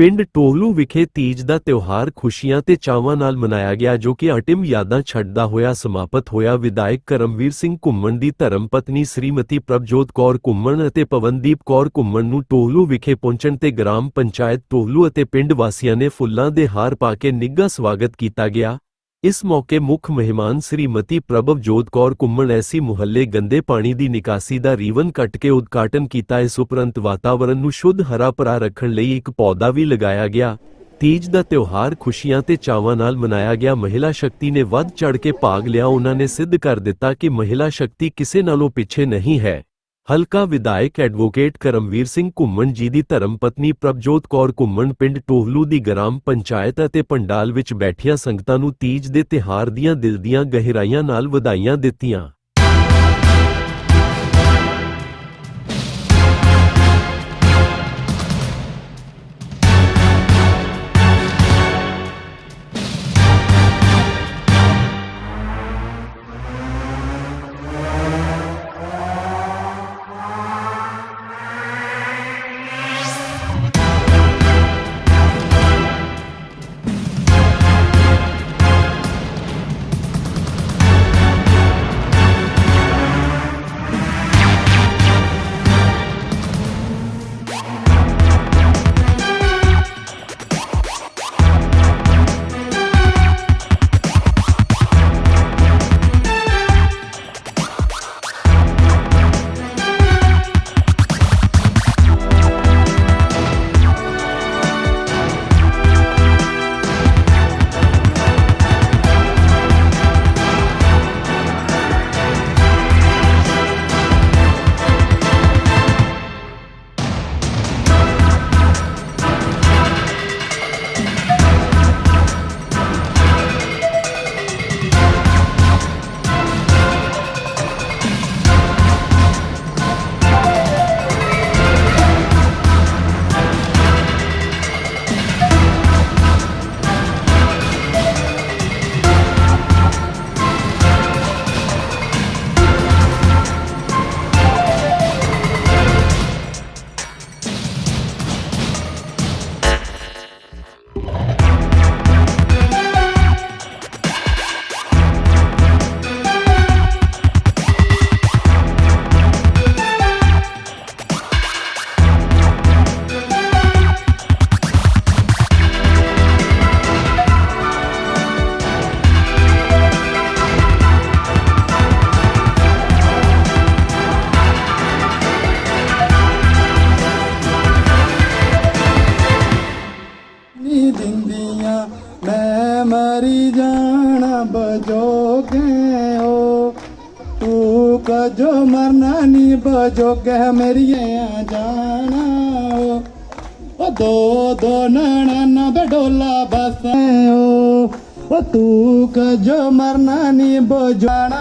ਪਿੰਡ ਟੋਹਲੂ ਵਿਖੇ ਤੀਜ ਦਾ ਤਿਉਹਾਰ ਖੁਸ਼ੀਆਂ ਤੇ ਚਾਵਾਂ ਨਾਲ ਮਨਾਇਆ ਗਿਆ ਜੋ ਕਿ ਅਟਿਮ ਯਾਦਾਂ ਛੱਡਦਾ ਹੋਇਆ ਸਮਾਪਤ ਹੋਇਆ। ਵਿਧਾਇਕ ਕਰਮਵੀਰ ਸਿੰਘ ਘੁੰਮਣ ਦੀ ਧਰਮ ਪਤਨੀ ਸ੍ਰੀਮਤੀ ਪ੍ਰਭਜੋਤ ਕੌਰ ਘੁੰਮਣ ਅਤੇ ਪਵਨਦੀਪ ਕੌਰ ਘੁੰਮਣ ਨੂੰ ਟੋਹਲੂ ਵਿਖੇ ਪਹੁੰਚਣ ਤੇ ਗ੍ਰਾਮ ਪੰਚਾਇਤ ਟੋਹਲੂ ਅਤੇ ਪਿੰਡ ਵਾਸੀਆਂ ਨੇ ਫੁੱਲਾਂ ਦੇ ਹਾਰ ਪਾ ਕੇ ਨਿੱਘਾ ਸਵਾਗਤ ਕੀਤਾ ਗਿਆ। ਇਸ ਮੌਕੇ ਮੁੱਖ ਮਹਿਮਾਨ ਸ੍ਰੀਮਤੀ ਪ੍ਰਭਵਜੋਤ ਕੌਰ ਘੁੰਮਣ ਐਸੀ ਮੁਹੱਲੇ ਗੰਦੇ ਪਾਣੀ ਦੀ ਨਿਕਾਸੀ ਦਾ ਰੀਵਨ ਕੱਟ ਕੇ ਉਦਘਾਟਨ ਕੀਤਾ ਇਸ ਉਪਰੰਤ ਵਾਤਾਵਰਣ ਨੂੰ ਸ਼ੁੱਧ ਹਰਾ ਭਰਾ ਰੱਖਣ ਲਈ ਇੱਕ ਪੌਦਾ ਵੀ ਲਗਾਇਆ ਗਿਆ ਤੀਜ ਦਾ ਤਿਉਹਾਰ ਖੁਸ਼ੀਆਂ ਤੇ ਚਾਵਾਂ ਨਾਲ ਮਨਾਇਆ ਗਿਆ ਮਹਿਲਾ ਸ਼ਕਤੀ ਨੇ ਵੱਧ ਚੜ ਕੇ ਭਾਗ ਲਿਆ ਉਹਨਾਂ ਨੇ ਸਿੱਧ ਕਰ ਦਿੱਤਾ ਕਿ ਮਹਿਲਾ ਸ਼ਕਤੀ ਕਿਸੇ ਨਾਲੋਂ ਪਿੱਛੇ ਨਹੀਂ ਹੈ ਹਲਕਾ ਵਿਧਾਇਕ ਐਡਵੋਕੇਟ ਕਰਮਵੀਰ ਸਿੰਘ ਘੁੰਮਣ ਜੀ ਦੀ ਧਰਮ ਪਤਨੀ ਪ੍ਰਭਜੋਤ ਕੌਰ ਘੁੰਮਣ ਪਿੰਡ ਟੋਹਲੂ ਦੀ ਗ੍ਰਾਮ ਪੰਚਾਇਤ ਅਤੇ ਪੰਡਾਲ ਵਿੱਚ ਬੈਠੀਆਂ ਸੰਗਤਾਂ ਨੂੰ ਤੀਜ ਦੇ ਤਿਹਾਰ ਦੀਆਂ ਦਿਲ ਦੀਆਂ ਗਹਿਰਾਈਆਂ ਨਾਲ ਵਧਾਈਆਂ ਦਿੱਤੀਆਂ। ਬਜੋਗੇ ਓ ਤੂੰ ਕਜੋ ਮਰਨਾ ਨੀ ਬਜੋਗੇ ਮੇਰੀਆਂ ਜਾਣਾ ਓ ਓ ਦੋ ਦੋ ਨਣਾ ਬਡੋਲਾ ਬਸੇ ਓ ਓ ਤੂੰ ਕਜੋ ਮਰਨਾ ਨੀ ਬਜਾਣਾ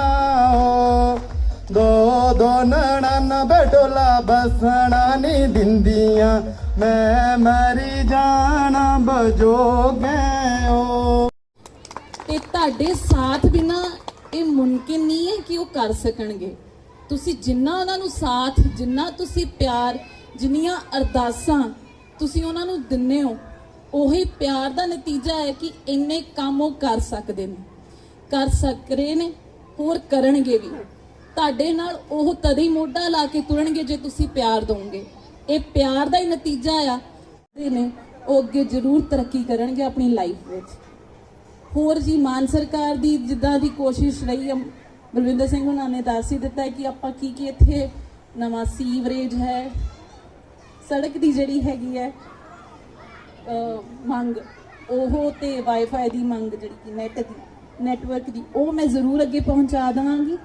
ਓ ਦੋ ਦੋ ਨਣਾ ਬਡੋਲਾ ਬਸਣਾ ਨੀ ਦਿੰਦੀਆਂ, ਮੈਂ ਮਰੀ ਜਾਣਾ ਬਜੋਗੇ ਓ ਤੁਹਾਡੇ ਸਾਥ ਬਿਨਾ ਇਹ ਮੁਮਕਿਨ ਨਹੀਂ ਹੈ ਕਿ ਉਹ ਕਰ ਸਕਣਗੇ। ਤੁਸੀਂ ਜਿੰਨਾ ਉਹਨਾਂ ਨੂੰ ਸਾਥ, ਜਿੰਨਾ ਤੁਸੀਂ ਪਿਆਰ, ਜਿੰਨੀਆਂ ਅਰਦਾਸਾਂ ਤੁਸੀਂ ਉਹਨਾਂ ਨੂੰ ਦਿੰਨੇ ਹੋ, ਉਹੀ ਪਿਆਰ ਦਾ ਨਤੀਜਾ ਹੈ ਕਿ ਇੰਨੇ ਕੰਮ ਉਹ ਕਰ ਸਕਦੇ ਨੇ। ਕਰ ਸਕ ਰਹੇ ਨੇ, ਹੋਰ ਕਰਨਗੇ ਵੀ। ਤੁਹਾਡੇ ਨਾਲ ਉਹ ਤਦੇ ਹੀ ਮੋਢਾ ਲਾ ਕੇ ਤੁਰਨਗੇ ਜੇ ਤੁਸੀਂ ਪਿਆਰ ਦੋਗੇ। ਇਹ ਪਿਆਰ ਦਾ ਹੀ ਨਤੀਜਾ ਆ। ਨੇ ਉਹ ਅੱਗੇ ਜ਼ਰੂਰ ਤਰੱਕੀ ਕਰਨਗੇ ਆਪਣੀ ਲਾਈਫ ਵਿੱਚ। ਹੋਰ ਜੀ, ਮਾਨ ਸਰਕਾਰ ਦੀ ਜਿੱਦਾਂ ਦੀ ਕੋਸ਼ਿਸ਼ ਰਹੀ ਹੈ, ਬਲਵਿੰਦਰ ਸਿੰਘ ਹੁਣਾਂ ਨੇ ਦੱਸ ਹੀ ਦਿੱਤਾ ਕਿ ਆਪਾਂ ਕੀ ਕੀ ਇੱਥੇ ਨਵਾਂ ਸੀਵਰੇਜ ਹੈ, ਸੜਕ ਦੀ ਜਿਹੜੀ ਹੈਗੀ ਹੈ ਮੰਗ, ਉਹ ਤੇ ਵਾਈਫਾਈ ਦੀ ਮੰਗ ਜਿਹੜੀ ਕਿ ਨੈਟ ਦੀ ਨੈਟਵਰਕ ਦੀ, ਉਹ ਮੈਂ ਜ਼ਰੂਰ ਅੱਗੇ ਪਹੁੰਚਾ ਦੇਵਾਂਗੀ।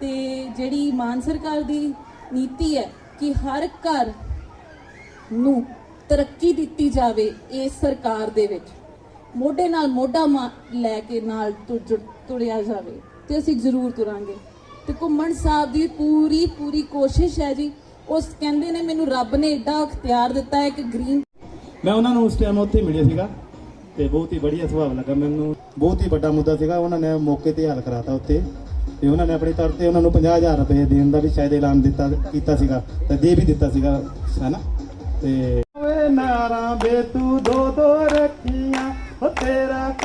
ਤੇ ਜਿਹੜੀ ਮਾਨ ਸਰਕਾਰ ਦੀ ਨੀਤੀ ਹੈ ਕਿ ਹਰ ਘਰ ਨੂੰ ਤਰੱਕੀ ਦਿੱਤੀ ਜਾਵੇ ਇਸ ਸਰਕਾਰ ਦੇ ਵਿੱਚ। ਮੋਢੇ ਨਾਲ ਮੋਢਾ ਲੈ ਕੇ ਨਾਲ ਤੁਰ- ਤੁਰਿਆ ਜਾਵੇ ਤੇ ਅਸੀਂ ਜ਼ਰੂਰ ਤੁਰਾਂਗੇ। ਤੇ ਘੁੰਮਣ ਸਾਹਿਬ ਦੀ ਪੂਰੀ ਪੂਰੀ ਕੋਸ਼ਿਸ਼ ਹੈ ਜੀ। ਉਸ ਕਹਿੰਦੇ ਨੇ ਮੈਨੂੰ ਰੱਬ ਨੇ ਏਡਾ ਅਖਤਿਆਰ ਦਿੱਤਾ ਹੈ ਕਿ ਗ੍ਰੀਨ ਮੈਂ ਉਹਨਾਂ ਨੂੰ ਉਸ ਟਾਈਮ ਉੱਥੇ ਮਿਲਿਆ ਸੀਗਾ ਤੇ ਬਹੁਤ ਹੀ ਵਧੀਆ ਸੁਭਾਅ ਲੱਗਾ ਮੈਨੂੰ। ਬਹੁਤ ਹੀ ਵੱਡਾ ਮੁੱਦਾ ਸੀਗਾ ਉਹਨਾਂ ਨੇ ਮੌਕੇ ਤੇ ਹੱਲ ਕਰਾਤਾ ਉੱਥੇ। ਤੇ ਉਹਨਾਂ ਨੇ ਆਪਣੀ ਤਰਫ ਤੇ ਉਹਨਾਂ ਨੂੰ 50000 ਰੁਪਏ ਦੇਣ ਦਾ ਵੀ ਸ਼ਾਇਦ ਐਲਾਨ ਦਿੱਤਾ ਕੀਤਾ ਸੀਗਾ ਤੇ ਦੇ ਵੀ ਦਿੱਤਾ ਸੀਗਾ ਹੈਨਾ ਤੇ ਨਾਰਾਂ ਵੇ ਤੂੰ ਦੋ ਦੋ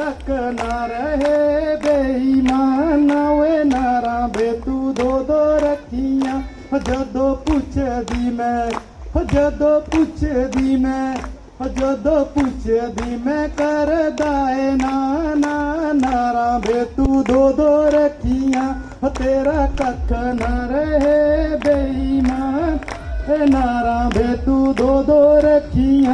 ਤੇਰਾ ਕੱਖ ਨਾ ਰਹੇ, ਬੇਈਮਾਨਾ ਓਏ ਨਾਰਾਂ ਵੇ ਤੂੰ ਦੋ ਦੋ ਰੱਖੀਆਂ। ਓ ਜਦੋਂ ਪੁੱਛਦੀ ਮੈਂ ਓ ਜਦੋਂ ਪੁੱਛਦੀ ਮੈਂ, ਜਦੋਂ ਪੁੱਛਦੀ ਮੈਂ ਕਰਦਾ ਏ ਨਾ ਨਾ, ਨਾਰਾਂ ਵੇ ਤੂੰ ਦੋ ਦੋ ਰੱਖੀਆਂ। ਤੇਰਾ ਕੱਖ ਨਾ ਰਹੇ, ਬੇਈਮਾਨ। ਏ ਨਾਰਾਂ ਵੇ ਤੂੰ ਦੋ ਦੋ ਰੱਖੀਆਂ।